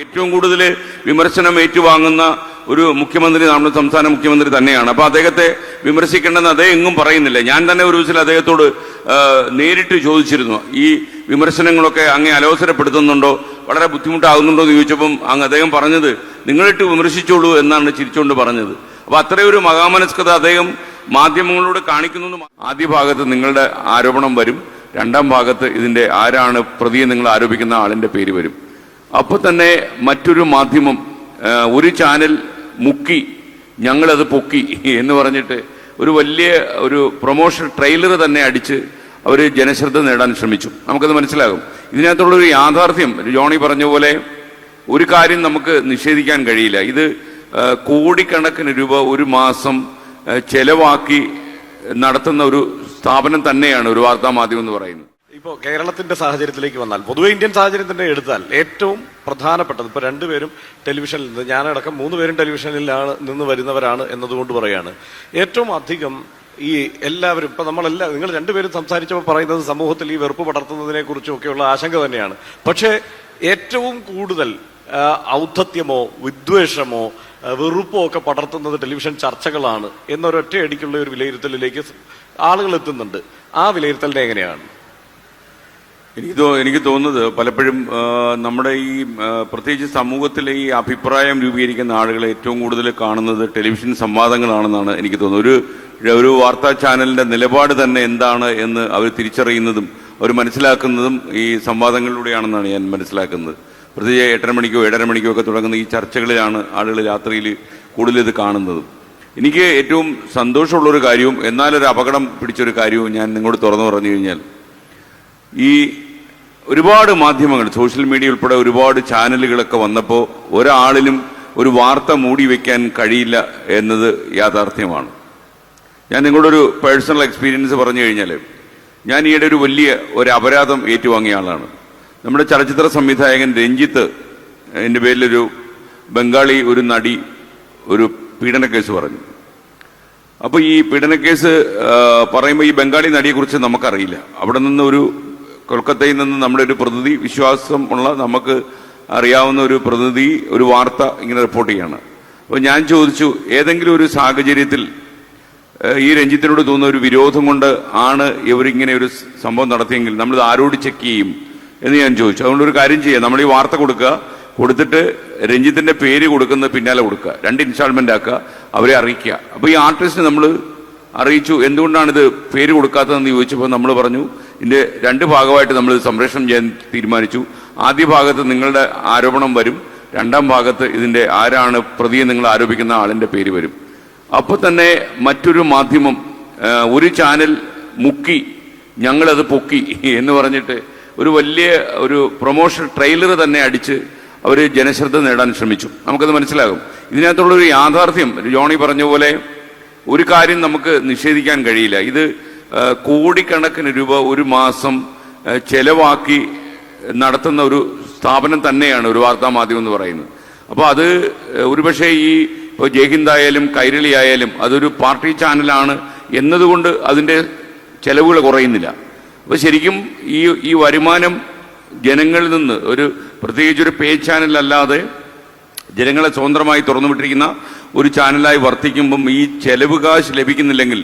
ഏറ്റവും കൂടുതൽ വിമർശനം ഏറ്റുവാങ്ങുന്ന ഒരു മുഖ്യമന്ത്രി നമ്മുടെ സംസ്ഥാന മുഖ്യമന്ത്രി തന്നെയാണ്. അപ്പൊ അദ്ദേഹത്തെ വിമർശിക്കേണ്ടെന്ന് അദ്ദേഹം എങ്ങും പറയുന്നില്ല. ഞാൻ തന്നെ ഒരു ദിവസം അദ്ദേഹത്തോട് നേരിട്ട് ചോദിച്ചിരുന്നു. ഈ വിമർശനങ്ങളൊക്കെ അങ്ങേ അലോസരപ്പെടുത്തുന്നുണ്ടോ? വളരെ ബുദ്ധിമുട്ടാകുന്നുണ്ടോ എന്ന് ചോദിച്ചപ്പം അങ്ങ് അദ്ദേഹം പറഞ്ഞത് നിങ്ങളിട്ട് വിമർശിച്ചോളൂ എന്നാണ് ചിരിച്ചുകൊണ്ട് പറഞ്ഞത്. അപ്പൊ അത്രയും ഒരു മഹാമനസ്കത അദ്ദേഹം മാധ്യമങ്ങളോട് കാണിക്കുന്നു ആദ്യ ഭാഗത്ത് നിങ്ങളുടെ ആരോപണം വരും. രണ്ടാം ഭാഗത്ത് ഇതിന്റെ ആരാണ് പ്രതിയെ നിങ്ങൾ ആരോപിക്കുന്ന ആളിന്റെ പേര് വരും. അപ്പൊ തന്നെ മറ്റൊരു മാധ്യമം ഒരു ചാനൽ മുക്കി ഞങ്ങളത് പൊക്കി എന്ന് പറഞ്ഞിട്ട് ഒരു വലിയ ഒരു പ്രൊമോഷൻ ട്രെയിലർ തന്നെ അടിച്ച് അവർ ജനശ്രദ്ധ നേടാൻ ശ്രമിച്ചു. നമുക്കത് മനസ്സിലാകും. ഇതിനകത്തുള്ള ഒരു യാഥാർത്ഥ്യം ജോണി പറഞ്ഞ പോലെ ഒരു കാര്യം നമുക്ക് നിഷേധിക്കാൻ കഴിയില്ല. ഇത് കോടിക്കണക്കിന് രൂപ ഒരു മാസം ചെലവാക്കി നടത്തുന്ന ഒരു സ്ഥാപനം തന്നെയാണ് ഒരു വാർത്താ മാധ്യമം എന്ന് പറയുന്നത്. ഇപ്പോൾ കേരളത്തിന്റെ സാഹചര്യത്തിലേക്ക് വന്നാൽ പൊതുവെ ഇന്ത്യൻ സാഹചര്യത്തിന്റെ എടുത്താൽ ഏറ്റവും പ്രധാനപ്പെട്ടത് ഇപ്പോൾ രണ്ടുപേരും ടെലിവിഷനിൽ നിന്ന് ഞാനടക്കം മൂന്ന് പേരും ടെലിവിഷനിലാണ് നിന്ന് വരുന്നവരാണ് എന്നതുകൊണ്ട് പറയാണ്. ഏറ്റവും അധികം ഈ എല്ലാവരും ഇപ്പം നമ്മളെല്ലാ നിങ്ങൾ രണ്ടുപേരും സംസാരിച്ചപ്പോൾ പറയുന്നത് സമൂഹത്തിൽ ഈ വെറുപ്പ് പടർത്തുന്നതിനെ കുറിച്ചുമൊക്കെയുള്ള ആശങ്ക തന്നെയാണ്. പക്ഷേ ഏറ്റവും കൂടുതൽ ഔദ്ധത്യമോ വിദ്വേഷമോ വെറുപ്പോ ഒക്കെ പടർത്തുന്നത് ടെലിവിഷൻ ചർച്ചകളാണ് എന്നൊരൊറ്റയടിക്കുള്ള ഒരു വിലയിരുത്തലിലേക്ക് ആളുകൾ എത്തുന്നുണ്ട്. ആ വിലയിരുത്തലിനെ എങ്ങനെയാണ്? എനിക്ക് എനിക്ക് തോന്നുന്നത് പലപ്പോഴും നമ്മുടെ ഈ പ്രത്യേകിച്ച് സമൂഹത്തിലെ ഈ അഭിപ്രായം രൂപീകരിക്കുന്ന ആളുകളെ ഏറ്റവും കൂടുതൽ കാണുന്നത് ടെലിവിഷൻ സംവാദങ്ങളാണെന്നാണ് എനിക്ക് തോന്നുന്നത്. ഒരു ഒരു വാർത്താ ചാനലിന്റെ നിലപാട് തന്നെ എന്താണ് എന്ന് അവർ തിരിച്ചറിയുന്നതും അവർ മനസ്സിലാക്കുന്നതും ഈ സംവാദങ്ങളിലൂടെയാണെന്നാണ് ഞാൻ മനസ്സിലാക്കുന്നത്. പ്രത്യേകിച്ച് എട്ടര മണിക്കോ ഏഴര മണിക്കോ ഒക്കെ തുടങ്ങുന്ന ഈ ചർച്ചകളിലാണ് ആളുകൾ രാത്രിയിൽ കൂടുതൽ ഇത് കാണുന്നതും. എനിക്ക് ഏറ്റവും സന്തോഷമുള്ള ഒരു കാര്യവും എന്നാലൊരു അപകടം പിടിച്ചൊരു കാര്യവും ഞാൻ നിങ്ങളോട് തുറന്നു പറഞ്ഞു കഴിഞ്ഞാൽ ഈ ഒരുപാട് മാധ്യമങ്ങൾ സോഷ്യൽ മീഡിയ ഉൾപ്പെടെ ഒരുപാട് ചാനലുകളൊക്കെ വന്നപ്പോൾ ഒരാളിലും ഒരു വാർത്ത മൂടി വെക്കാൻ കഴിയില്ല എന്നത് യാഥാർത്ഥ്യമാണ്. ഞാൻ നിങ്ങളുടെ ഒരു പേഴ്സണൽ എക്സ്പീരിയൻസ് പറഞ്ഞു കഴിഞ്ഞാൽ ഞാൻ ഈയിടെ ഒരു വലിയ ഒരു അപരാധം ഏറ്റുവാങ്ങിയ ആളാണ്. നമ്മുടെ ചലച്ചിത്ര സംവിധായകൻ രഞ്ജിത്ത് എന്റെ പേരിലൊരു ബംഗാളി ഒരു നടി ഒരു പീഡന കേസ് പറഞ്ഞു. അപ്പോൾ ഈ പീഡനക്കേസ് കേസ് പറയുമ്പോൾ ഈ ബംഗാളി നടിയെക്കുറിച്ച് നമുക്കറിയില്ല. അവിടെ നിന്ന് ഒരു കൊൽക്കത്തയിൽ നിന്ന് നമ്മുടെ ഒരു പ്രതിനിധി വിശ്വാസം ഉള്ള നമുക്ക് അറിയാവുന്ന ഒരു പ്രതിനിധി ഒരു വാർത്ത ഇങ്ങനെ റിപ്പോർട്ട് ചെയ്യാണ്. അപ്പോൾ ഞാൻ ചോദിച്ചു ഏതെങ്കിലും ഒരു സാഹചര്യത്തിൽ ഈ രഞ്ജിത്തിനോട് തോന്നുന്ന ഒരു വിരോധം കൊണ്ട് ആണ് ഇവരിങ്ങനെ ഒരു സംഭവം നടത്തിയെങ്കിൽ നമ്മൾ ആരോട് ചെക്ക് ചെയ്യും എന്ന് ഞാൻ ചോദിച്ചു. അതുകൊണ്ട് ഒരു കാര്യം ചെയ്യാം. നമ്മൾ ഈ വാർത്ത കൊടുക്കുക കൊടുത്തിട്ട് രഞ്ജിത്തിന്റെ പേര് കൊടുക്കുന്ന പിന്നാലെ കൊടുക്കുക. രണ്ട് ഇൻസ്റ്റാൾമെന്റ് ആക്കുക അവരെ അറിയിക്കുക. അപ്പോൾ ഈ ആർട്ടിസ്റ്റ് നമ്മൾ അറിയിച്ചു. എന്തുകൊണ്ടാണ് ഇത് പേര് കൊടുക്കാത്തതെന്ന് ചോദിച്ചപ്പോൾ നമ്മൾ പറഞ്ഞു ഇതിന്റെ രണ്ട് ഭാഗമായിട്ട് നമ്മൾ സംപ്രേഷണം ചെയ്യാൻ തീരുമാനിച്ചു. ആദ്യ ഭാഗത്ത് നിങ്ങളുടെ ആരോപണം വരും. രണ്ടാം ഭാഗത്ത് ഇതിന്റെ ആരാണ് പ്രതിയെ നിങ്ങൾ ആരോപിക്കുന്ന ആളിന്റെ പേര് വരും. അപ്പോൾ തന്നെ മറ്റൊരു മാധ്യമം ഒരു ചാനൽ മുക്കി ഞങ്ങളത് പൊക്കി എന്ന് പറഞ്ഞിട്ട് ഒരു വലിയ ഒരു പ്രൊമോഷൻ ട്രെയിലർ തന്നെ അടിച്ച് അവർ ജനശ്രദ്ധ നേടാൻ ശ്രമിച്ചു. നമുക്കത് മനസ്സിലാകും. ഇതിനകത്തുള്ളൊരു യാഥാർത്ഥ്യം ജോണി പറഞ്ഞ പോലെ ഒരു കാര്യം നമുക്ക് നിഷേധിക്കാൻ കഴിയില്ല. ഇത് കോടിക്കണക്കിന് രൂപ ഒരു മാസം ചെലവാക്കി നടത്തുന്ന ഒരു സ്ഥാപനം തന്നെയാണ് ഒരു വാർത്താ മാധ്യമം എന്ന് പറയുന്നത്. അപ്പോൾ അത് ഒരുപക്ഷെ ഈ ഇപ്പോൾ ജയ്ഹിന്ദ് ആയാലും കൈരളി ആയാലും അതൊരു പാർട്ടി ചാനലാണ് എന്നതുകൊണ്ട് അതിന്റെ ചെലവുകൾ കുറയുന്നില്ല. അപ്പോൾ ശരിക്കും ഈ ഈ വരുമാനം ജനങ്ങളിൽ നിന്ന് ഒരു പ്രത്യേകിച്ച് ഒരു പേ ചാനലല്ലാതെ ജനങ്ങളെ സ്വതന്ത്രമായി തുറന്നുവിട്ടിരിക്കുന്ന ഒരു ചാനലായി വർത്തിക്കുമ്പം ഈ ചെലവ് കാശ് ലഭിക്കുന്നില്ലെങ്കിൽ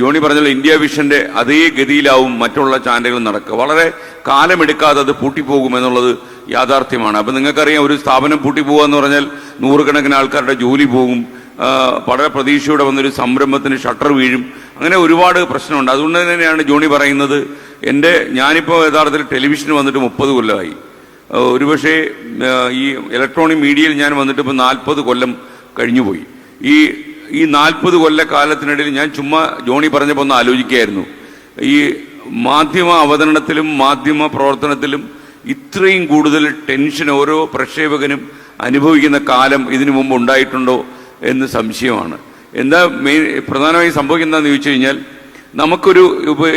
ജോണി പറഞ്ഞ ഇന്ത്യ വിഷന്റെ അതേ ഗതിയിലാവും മറ്റുള്ള ചാനലുകൾ നടക്കുക. വളരെ കാലമെടുക്കാതെ അത് പൂട്ടിപ്പോകും എന്നുള്ളത് യാഥാർത്ഥ്യമാണ്. അപ്പം നിങ്ങൾക്കറിയാം ഒരു സ്ഥാപനം പൂട്ടിപ്പോകുക എന്ന് പറഞ്ഞാൽ നൂറുകണക്കിന് ആൾക്കാരുടെ ജോലി പോകും. വളരെ പ്രതീക്ഷയോടെ വന്നൊരു സംരംഭത്തിന് ഷട്ടർ വീഴും. അങ്ങനെ ഒരുപാട് പ്രശ്നമുണ്ട്. അതുകൊണ്ട് തന്നെയാണ് ജോണി പറയുന്നത് എന്റെ ഞാനിപ്പോൾ യഥാർത്ഥത്തിൽ ടെലിവിഷൻ വന്നിട്ട് മുപ്പത് കൊല്ലമായി. ഒരുപക്ഷെ ഈ ഇലക്ട്രോണിക് മീഡിയയിൽ ഞാൻ വന്നിട്ട് ഇപ്പോൾ നാൽപ്പത് കൊല്ലം കഴിഞ്ഞുപോയി. ഈ ഈ നാൽപ്പത് കൊല്ല കാലത്തിനിടയിൽ ഞാൻ ചുമ്മാ ജോണി പറഞ്ഞപ്പോൾ ഒന്ന് ആലോചിക്കുകയായിരുന്നു. ഈ മാധ്യമ അവതരണത്തിലും മാധ്യമ പ്രവർത്തനത്തിലും ഇത്രയും കൂടുതൽ ടെൻഷൻ ഓരോ പ്രക്ഷേപകനും അനുഭവിക്കുന്ന കാലം ഇതിനു മുമ്പ് ഉണ്ടായിട്ടുണ്ടോ എന്ന് സംശയമാണ്. എന്താ മെയിൻ പ്രധാനമായും സംഭവിക്കുന്നതെന്ന് ചോദിച്ചു കഴിഞ്ഞാൽ നമുക്കൊരു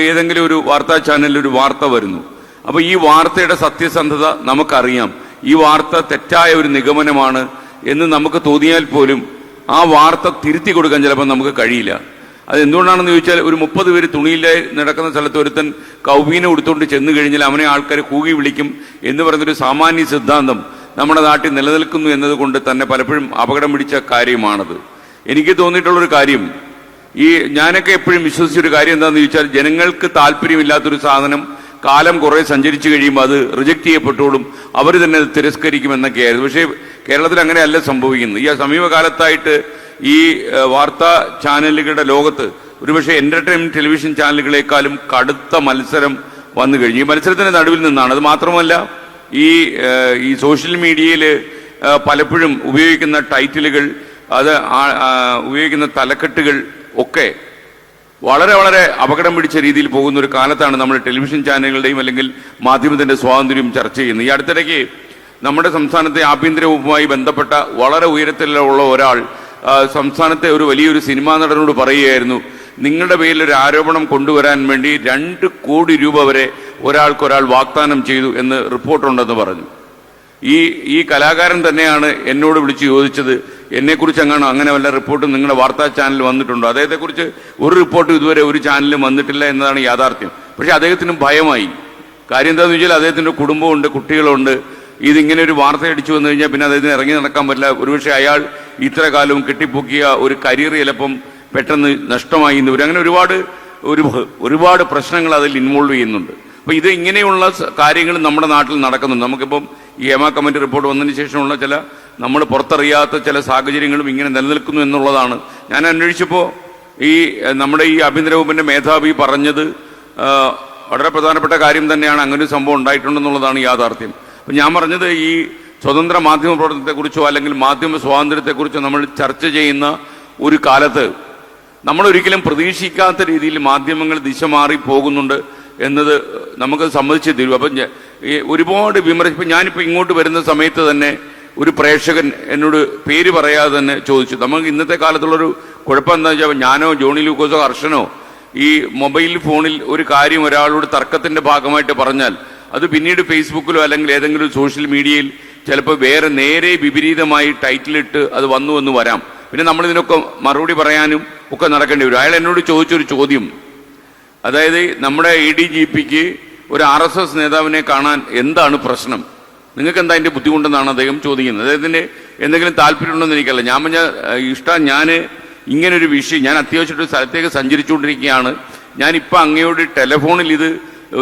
ഏതെങ്കിലും ഒരു വാർത്താ ചാനലിൽ ഒരു വാർത്ത വരുന്നു. അപ്പോൾ ഈ വാർത്തയുടെ സത്യസന്ധത നമുക്കറിയാം. ഈ വാർത്ത തെറ്റായ ഒരു നിഗമനമാണ് എന്ന് നമുക്ക് തോന്നിയാൽ പോലും ആ വാർത്ത തിരുത്തി കൊടുക്കാൻ ചിലപ്പോൾ നമുക്ക് കഴിയില്ല. അത് എന്തുകൊണ്ടാണെന്ന് ചോദിച്ചാൽ ഒരു മുപ്പത് പേര് തുണിയിലെ നടക്കുന്ന സ്ഥലത്ത് ഒരുത്തൻ കൗബീനെ ഉടുത്തുകൊണ്ട് ചെന്ന് കഴിഞ്ഞാൽ അവനെ ആൾക്കാർ കൂകി വിളിക്കും എന്ന് പറയുന്നൊരു സാമാന്യ സിദ്ധാന്തം നമ്മുടെ നാട്ടിൽ നിലനിൽക്കുന്നു എന്നതുകൊണ്ട് തന്നെ പലപ്പോഴും അപകടം പിടിച്ച കാര്യമാണത്. എനിക്ക് തോന്നിയിട്ടുള്ളൊരു കാര്യം ഈ ഞാനൊക്കെ എപ്പോഴും വിശ്വസിച്ചൊരു കാര്യം എന്താണെന്ന് ചോദിച്ചാൽ ജനങ്ങൾക്ക് താല്പര്യമില്ലാത്തൊരു സാധനം കാലം കുറേ സഞ്ചരിച്ചു കഴിയുമ്പോൾ അത് റിജക്റ്റ് ചെയ്യപ്പെട്ടോളും അവർ തന്നെ തിരസ്കരിക്കുമെന്നൊക്കെയായിരുന്നു. പക്ഷേ കേരളത്തിൽ അങ്ങനെയല്ല സംഭവിക്കുന്നത്. ഈ സമീപകാലത്തായിട്ട് ഈ വാർത്താ ചാനലുകളുടെ ലോകത്ത് ഒരുപക്ഷെ എന്റർടൈൻമെന്റ് ടെലിവിഷൻ ചാനലുകളെക്കാളും കടുത്ത മത്സരം വന്നു കഴിഞ്ഞു. ഈ മത്സരത്തിന്റെ നടുവിൽ നിന്നാണ്. അത് മാത്രമല്ല ഈ ഈ സോഷ്യൽ മീഡിയയിൽ പലപ്പോഴും ഉപയോഗിക്കുന്ന ടൈറ്റിലുകൾ അത് ഉപയോഗിക്കുന്ന തലക്കെട്ടുകൾ ഒക്കെ വളരെ വളരെ അപകടം പിടിച്ച രീതിയിൽ പോകുന്ന ഒരു കാലത്താണ് നമ്മൾ ടെലിവിഷൻ ചാനലുകളുടെയും അല്ലെങ്കിൽ മാധ്യമത്തിന്റെ സ്വാതന്ത്ര്യം ചർച്ച ചെയ്യുന്നത്. ഈ അടുത്തിടയ്ക്ക് നമ്മുടെ സംസ്ഥാനത്തെ ആഭ്യന്തര വകുപ്പുമായി ബന്ധപ്പെട്ട വളരെ ഉയരത്തിലുള്ള ഒരാൾ സംസ്ഥാനത്തെ ഒരു വലിയൊരു സിനിമാ നടനോട് പറയുകയായിരുന്നു നിങ്ങളുടെ പേരിൽ ഒരു ആരോപണം കൊണ്ടുവരാൻ വേണ്ടി രണ്ട് കോടി രൂപ വരെ ഒരാൾക്കൊരാൾ വാഗ്ദാനം ചെയ്തു എന്ന് റിപ്പോർട്ടുണ്ടെന്ന് പറഞ്ഞു. ഈ ഈ കലാകാരൻ തന്നെയാണ് എന്നോട് വിളിച്ച് ചോദിച്ചത് എന്നെക്കുറിച്ച് അങ്ങനെ അങ്ങനെ വല്ല റിപ്പോർട്ടും നിങ്ങളുടെ വാർത്താ ചാനൽ വന്നിട്ടുണ്ടോ? അദ്ദേഹത്തെക്കുറിച്ച് ഒരു റിപ്പോർട്ടും ഇതുവരെ ഒരു ചാനലും വന്നിട്ടില്ല എന്നതാണ് യാഥാർത്ഥ്യം. പക്ഷേ അദ്ദേഹത്തിനും ഭയമായി. കാര്യം എന്താണെന്ന് വെച്ചാൽ അദ്ദേഹത്തിന്റെ കുടുംബമുണ്ട് കുട്ടികളുണ്ട്. ഇതിങ്ങനെ ഒരു വാർത്ത അടിച്ചു വന്നു കഴിഞ്ഞാൽ പിന്നെ അദ്ദേഹത്തിന് ഇറങ്ങി നടക്കാൻ പറ്റില്ല. ഒരുപക്ഷെ അയാൾ ഇത്ര കാലവും കെട്ടിപ്പൊക്കിയ ഒരു കരിയർ ചിലപ്പം പെട്ടെന്ന് നഷ്ടമായി എന്ന് വരും. അങ്ങനെ ഒരുപാട് ഒരു ഒരുപാട് പ്രശ്നങ്ങൾ അതിൽ ഇൻവോൾവ് ചെയ്യുന്നുണ്ട്. അപ്പൊ ഇത് ഇങ്ങനെയുള്ള കാര്യങ്ങൾ നമ്മുടെ നാട്ടിൽ നടക്കുന്നുണ്ട്. നമുക്കിപ്പം ഈ ഹേമ കമ്മിറ്റി റിപ്പോർട്ട് വന്നതിന് ശേഷമുള്ള ചില നമ്മൾ പുറത്തറിയാത്ത ചില സാഹചര്യങ്ങളും ഇങ്ങനെ നിലനിൽക്കുന്നു എന്നുള്ളതാണ്. ഞാൻ അന്വേഷിച്ചപ്പോൾ ഈ നമ്മുടെ ഈ ആഭ്യന്തര മേധാവി പറഞ്ഞത് വളരെ പ്രധാനപ്പെട്ട കാര്യം തന്നെയാണ്. അങ്ങനെ ഒരു സംഭവം ഉണ്ടായിട്ടുണ്ടെന്നുള്ളതാണ് യാഥാർത്ഥ്യം. അപ്പൊ ഞാൻ പറഞ്ഞത് ഈ സ്വതന്ത്ര മാധ്യമ പ്രവർത്തനത്തെക്കുറിച്ചോ അല്ലെങ്കിൽ മാധ്യമ സ്വാതന്ത്ര്യത്തെക്കുറിച്ചോ നമ്മൾ ചർച്ച ചെയ്യുന്ന ഒരു കാലത്ത് നമ്മൾ ഒരിക്കലും പ്രതീക്ഷിക്കാത്ത രീതിയിൽ മാധ്യമങ്ങൾ ദിശ മാറി പോകുന്നുണ്ട് എന്നത് നമുക്ക് സമ്മതിച്ചേ തരൂ. അപ്പം ഒരുപാട് വിമർശിപ്പം ഞാനിപ്പോൾ ഇങ്ങോട്ട് വരുന്ന സമയത്ത് തന്നെ ഒരു പ്രേക്ഷകൻ എന്നോട് പേര് പറയാതെ തന്നെ ചോദിച്ചു. നമുക്ക് ഇന്നത്തെ കാലത്തുള്ളൊരു കുഴപ്പം എന്താ വെച്ചാൽ ഞാനോ ജോണി ലൂക്കോസോ ഹർഷനോ ഈ മൊബൈൽ ഫോണിൽ ഒരു കാര്യം ഒരാളോട് തർക്കത്തിന്റെ ഭാഗമായിട്ട് പറഞ്ഞാൽ അത് പിന്നീട് ഫേസ്ബുക്കിലോ അല്ലെങ്കിൽ ഏതെങ്കിലും സോഷ്യൽ മീഡിയയിൽ ചിലപ്പോൾ വേറെ നേരെ വിപരീതമായി ടൈറ്റിലിട്ട് അത് വന്നു എന്ന് വരാം. പിന്നെ നമ്മൾ ഇതിനൊക്കെ മറുപടി പറയാനും ഒക്കെ നടക്കേണ്ടി വരും. അയാൾ എന്നോട് ചോദിച്ചൊരു ചോദ്യം. അതായത് നമ്മുടെ ഇ ഡി ജി പിക്ക് ഒരു ആർ എസ് എസ് നേതാവിനെ കാണാൻ എന്താണ് പ്രശ്നം? നിങ്ങൾക്ക് എന്താ അതിന്റെ ബുദ്ധിമുട്ടെന്നാണ് അദ്ദേഹം ചോദിക്കുന്നത്. അദ്ദേഹത്തിന്റെ എന്തെങ്കിലും താല്പര്യമുണ്ടെന്ന് എനിക്കല്ല ഞാൻ പറഞ്ഞ ഇഷ്ടം ഞാൻ ഇങ്ങനൊരു വിഷയം ഞാൻ അത്യാവശ്യം ഒരു സ്ഥലത്തേക്ക് സഞ്ചരിച്ചുകൊണ്ടിരിക്കുകയാണ്. ഇപ്പൊ അങ്ങയോട് ടെലഫോണിൽ ഇത്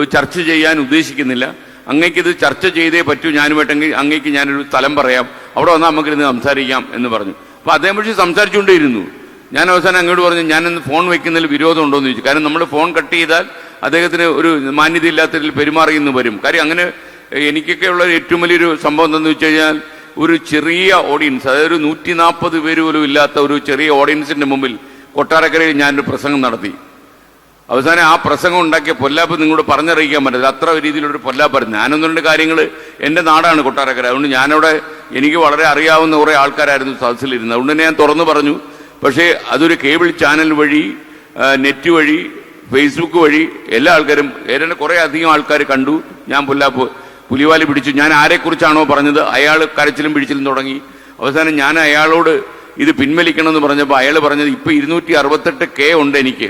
ചർച്ച ചെയ്യാൻ ഉദ്ദേശിക്കുന്നില്ല. അങ്ങേക്ക് ഇത് ചർച്ച ചെയ്തേ പറ്റൂ. ഞാനുമായിട്ടെങ്കിൽ അങ്ങേക്ക് ഞാനൊരു സ്ഥലം പറയാം. അവിടെ വന്നാൽ നമുക്കിരുന്ന് സംസാരിക്കാം എന്ന് പറഞ്ഞു. അപ്പോൾ അദ്ദേഹം പക്ഷേ സംസാരിച്ചുകൊണ്ടേയിരുന്നു. ഞാൻ അവസാനം അങ്ങോട്ട് പറഞ്ഞു ഞാനിന്ന് ഫോൺ വെക്കുന്നതിൽ വിരോധമുണ്ടോ എന്ന് ചോദിച്ചു. കാരണം നമ്മൾ ഫോൺ കട്ട് ചെയ്താൽ അദ്ദേഹത്തിന് ഒരു മാന്യതയില്ലാത്തതിൽ പെരുമാറിയെന്ന് വരും. കാര്യം അങ്ങനെ എനിക്കൊക്കെ ഉള്ള ഏറ്റവും വലിയൊരു സംഭവം എന്താണെന്ന് വെച്ച് കഴിഞ്ഞാൽ ഒരു ചെറിയ ഓഡിയൻസ് അതായത് ഒരു നൂറ്റി നാൽപ്പത് പേര് പോലും ഇല്ലാത്ത ഒരു ചെറിയ ഓഡിയൻസിന്റെ മുമ്പിൽ കൊട്ടാരക്കരയിൽ ഞാനൊരു പ്രസംഗം നടത്തി. അവസാനം ആ പ്രസംഗം ഉണ്ടാക്കിയ പൊല്ലാപ്പ് നിങ്ങളോട് പറഞ്ഞറിയിക്കാൻ പറ്റില്ല അത്ര രീതിയിലൊരു പൊല്ലാപ്പായിരുന്നു ഞാനൊന്നും രണ്ട് കാര്യങ്ങൾ എന്റെ നാടാണ് കൊട്ടാരക്കര. അതുകൊണ്ട് ഞാനവിടെ എനിക്ക് വളരെ അറിയാവുന്ന കുറേ ആൾക്കാരായിരുന്നു സദസ്സിലിരുന്നത്. അതുകൊണ്ട് തന്നെ ഞാൻ തുറന്നു പറഞ്ഞു. പക്ഷേ അതൊരു കേബിൾ ചാനൽ വഴി നെറ്റ് വഴി ഫേസ്ബുക്ക് വഴി എല്ലാ ആൾക്കാരും ഏതാണ്ട് കുറേ അധികം ആൾക്കാർ കണ്ടു. ഞാൻ പൊല്ലാപ്പ് പുലിവാലി പിടിച്ചു. ഞാൻ ആരെക്കുറിച്ചാണോ പറഞ്ഞത്? അയാൾ കരച്ചിലും പിടിച്ചിലും തുടങ്ങി. അവസാനം ഞാൻ അയാളോട് ഇത് പിൻവലിക്കണമെന്ന് പറഞ്ഞപ്പോൾ അയാൾ പറഞ്ഞത് ഇപ്പം ഇരുന്നൂറ്റി അറുപത്തെട്ട് കെ ഉണ്ട് എനിക്ക്.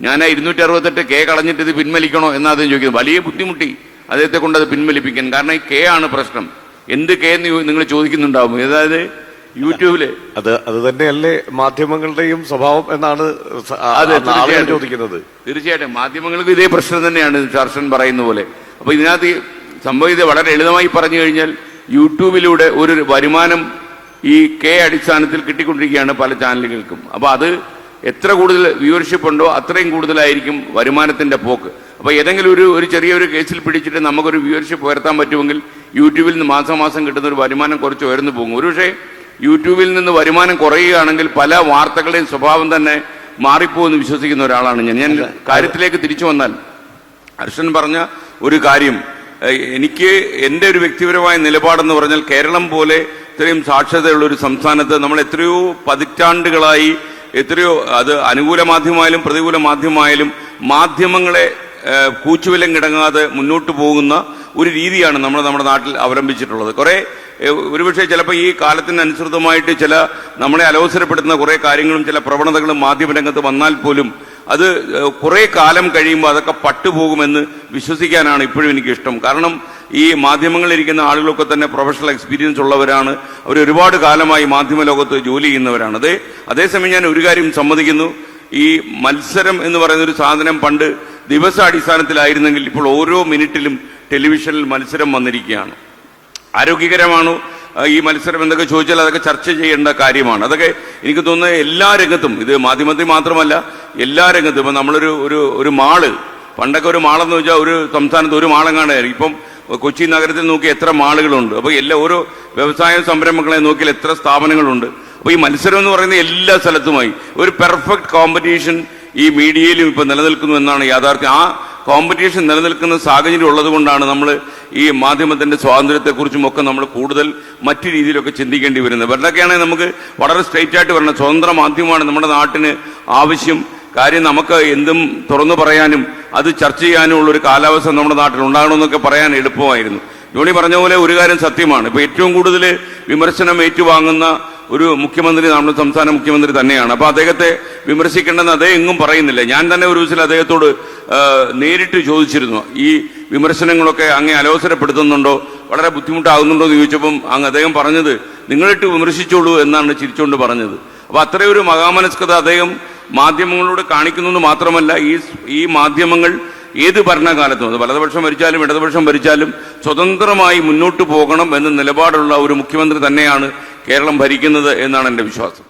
ഞാൻ ആ ഇരുന്നൂറ്റി അറുപത്തെട്ട് കെ കളഞ്ഞിട്ട് ഇത് പിൻവലിക്കണോ എന്നാ അദ്ദേഹം ചോദിക്കുന്നത്. വലിയ ബുദ്ധിമുട്ടി അദ്ദേഹത്തെ കൊണ്ട് അത് പിൻവലിപ്പിക്കാൻ. കാരണം ഈ കെ ആണ് പ്രശ്നം. എന്ത് കെ എന്ന് നിങ്ങൾ ചോദിക്കുന്നുണ്ടാവും. അതായത് യൂട്യൂബിൽ. അത് അത് തന്നെയല്ലേ മാധ്യമങ്ങളുടെയും സ്വഭാവം എന്നാണ്. ചോദിക്കുന്നത്. തീർച്ചയായിട്ടും. മാധ്യമങ്ങൾക്ക് ഇതേ പ്രശ്നം തന്നെയാണ് ചർച്ചൻ പറയുന്ന പോലെ. അപ്പൊ ഇതിനകത്ത് സംഭവിച്ചത് സംഭവം വളരെ ലളിതമായി പറഞ്ഞു കഴിഞ്ഞാൽ യൂട്യൂബിലൂടെ ഒരു വരുമാനം ഈ കെ അടിസ്ഥാനത്തിൽ കിട്ടിക്കൊണ്ടിരിക്കുകയാണ് പല ചാനലുകൾക്കും. അപ്പൊ അത് എത്ര കൂടുതൽ വ്യൂവർഷിപ്പ് ഉണ്ടോ അത്രയും കൂടുതലായിരിക്കും വരുമാനത്തിന്റെ പോക്ക്. അപ്പോൾ ഏതെങ്കിലും ഒരു ഒരു ചെറിയൊരു കേസിൽ പിടിച്ചിട്ട് നമുക്കൊരു വ്യൂവർഷിപ്പ് ഉയർത്താൻ പറ്റുമെങ്കിൽ യൂട്യൂബിൽ നിന്ന് മാസം മാസം കിട്ടുന്ന ഒരു വരുമാനം കുറച്ച് ഉയർന്നു പോകും. ഒരുപക്ഷെ യൂട്യൂബിൽ നിന്ന് വരുമാനം കുറയുകയാണെങ്കിൽ പല വാർത്തകളുടെയും സ്വഭാവം തന്നെ മാറിപ്പോകുമെന്ന് വിശ്വസിക്കുന്ന ഒരാളാണ് ഞാൻ. ഞാൻ കാര്യത്തിലേക്ക് തിരിച്ചു വന്നാൽ ഹർഷൻ പറഞ്ഞ ഒരു കാര്യം എനിക്ക് എന്റെ ഒരു വ്യക്തിപരമായ നിലപാടെന്ന് പറഞ്ഞാൽ കേരളം പോലെ ഇത്രയും സാക്ഷരതയുള്ള ഒരു സംസ്ഥാനത്ത് നമ്മൾ എത്രയോ പതിറ്റാണ്ടുകളായി എത്രയോ അത് അനുകൂല മാധ്യമമായാലും പ്രതികൂല മാധ്യമമായാലും മാധ്യമങ്ങളെ കൂച്ചുവിലം കിടങ്ങാതെ മുന്നോട്ട് പോകുന്ന ഒരു രീതിയാണ് നമ്മൾ നമ്മുടെ നാട്ടിൽ അവലംബിച്ചിട്ടുള്ളത്. കുറെ ഒരുപക്ഷെ ചിലപ്പോൾ ഈ കാലത്തിനനുസൃതമായിട്ട് ചില നമ്മളെ അലോസരപ്പെടുത്തുന്ന കുറെ കാര്യങ്ങളും ചില പ്രവണതകളും മാധ്യമരംഗത്ത് വന്നാൽ പോലും അത് കുറെ കാലം കഴിയുമ്പോൾ അതൊക്കെ പട്ടുപോകുമെന്ന് വിശ്വസിക്കാനാണ് ഇപ്പോഴും എനിക്കിഷ്ടം. കാരണം ഈ മാധ്യമങ്ങളിലിരിക്കുന്ന ആളുകളൊക്കെ തന്നെ പ്രൊഫഷണൽ എക്സ്പീരിയൻസ് ഉള്ളവരാണ്. അവർ ഒരുപാട് കാലമായി മാധ്യമ ലോകത്ത് ജോലി ചെയ്യുന്നവരാണ്. അതേ അതേസമയം ഞാൻ ഒരു കാര്യം സമ്മതിക്കുന്നു. ഈ മത്സരം എന്ന് പറയുന്ന ഒരു സാധനം പണ്ട് ദിവസാടിസ്ഥാനത്തിലായിരുന്നെങ്കിൽ ഇപ്പോൾ ഓരോ മിനിറ്റിലും ടെലിവിഷനിൽ മത്സരം വന്നിരിക്കുകയാണ്. ആരോഗ്യകരമാണോ ഈ മത്സരം എന്തൊക്കെ ചോദിച്ചാൽ അതൊക്കെ ചർച്ച ചെയ്യേണ്ട കാര്യമാണ്. അതൊക്കെ എനിക്ക് തോന്നുന്നത് എല്ലാ രംഗത്തും ഇത് മാധ്യമത്തിൽ മാത്രമല്ല എല്ലാ രംഗത്തും. ഇപ്പം നമ്മളൊരു ഒരു ഒരു മാൾ പണ്ടൊക്കെ ഒരു മാളെന്ന് വെച്ചാൽ ഒരു സംസ്ഥാനത്ത് ഒരു മാളെങ്ങാണ്ടായിരുന്നു. ഇപ്പം കൊച്ചി നഗരത്തിൽ നോക്കി എത്ര മാളുകളുണ്ട്. അപ്പോൾ എല്ലാ ഓരോ വ്യവസായ സംരംഭങ്ങളെ നോക്കിയാൽ എത്ര സ്ഥാപനങ്ങളുണ്ട്. അപ്പോൾ ഈ മത്സരം എന്ന് പറയുന്നത് എല്ലാ സ്ഥലത്തുമായി. ഒരു പെർഫെക്റ്റ് കോമ്പറ്റീഷൻ ഈ മീഡിയയിലും ഇപ്പം നിലനിൽക്കുന്നു എന്നാണ് യാഥാർത്ഥ്യം. ആ കോമ്പറ്റീഷൻ നിലനിൽക്കുന്ന സാഹചര്യം ഉള്ളതുകൊണ്ടാണ് നമ്മൾ ഈ മാധ്യമത്തിന്റെ സ്വാതന്ത്ര്യത്തെക്കുറിച്ചും ഒക്കെ നമ്മൾ കൂടുതൽ മറ്റു രീതിയിലൊക്കെ ചിന്തിക്കേണ്ടി വരുന്നത്. വെറുതൊക്കെയാണെങ്കിൽ നമുക്ക് വളരെ സ്ട്രെയിറ്റ് ആയിട്ട് വരണം. സ്വതന്ത്ര മാധ്യമമാണ് നമ്മുടെ നാട്ടിന് ആവശ്യം. കാര്യം നമുക്ക് എന്തും തുറന്നു പറയാനും അത് ചർച്ച ചെയ്യാനും ഉള്ള ഒരു കാലാവസ്ഥ നമ്മുടെ നാട്ടിൽ ഉണ്ടാകണമെന്നൊക്കെ പറയാൻ എളുപ്പമായിരുന്നു. ജോണി പറഞ്ഞ പോലെ ഒരു കാര്യം സത്യമാണ്. ഇപ്പൊ ഏറ്റവും കൂടുതൽ വിമർശനം ഏറ്റുവാങ്ങുന്ന ഒരു മുഖ്യമന്ത്രി നമ്മുടെ സംസ്ഥാന മുഖ്യമന്ത്രി തന്നെയാണ്. അപ്പൊ അദ്ദേഹത്തെ വിമർശിക്കേണ്ടെന്ന് അദ്ദേഹം എങ്ങും പറയുന്നില്ല. ഞാൻ തന്നെ ഒരു ദിവസം അദ്ദേഹത്തോട് നേരിട്ട് ചോദിച്ചിരുന്നു. ഈ വിമർശനങ്ങളൊക്കെ അങ്ങേ അലോസരപ്പെടുത്തുന്നുണ്ടോ? വളരെ ബുദ്ധിമുട്ടാകുന്നുണ്ടോ എന്ന് ചോദിച്ചപ്പം അങ്ങ് അദ്ദേഹം പറഞ്ഞത് നിങ്ങളിട്ട് വിമർശിച്ചോളൂ എന്നാണ് ചിരിച്ചുകൊണ്ട് പറഞ്ഞത്. അപ്പൊ അത്രയൊരു മഹാമനസ്കത അദ്ദേഹം മാധ്യമങ്ങളോട് കാണിക്കുന്നു മാത്രമല്ല ഈ ഈ മാധ്യമങ്ങൾ ഏത് ഭരണകാലത്തും അത് വലതുപക്ഷം ഭരിച്ചാലും ഇടതുപക്ഷം ഭരിച്ചാലും സ്വതന്ത്രമായി മുന്നോട്ട് പോകണം എന്ന നിലപാടുള്ള ഒരു മുഖ്യമന്ത്രി തന്നെയാണ് കേരളം ഭരിക്കുന്നത് എന്നാണ് എന്റെ വിശ്വാസം.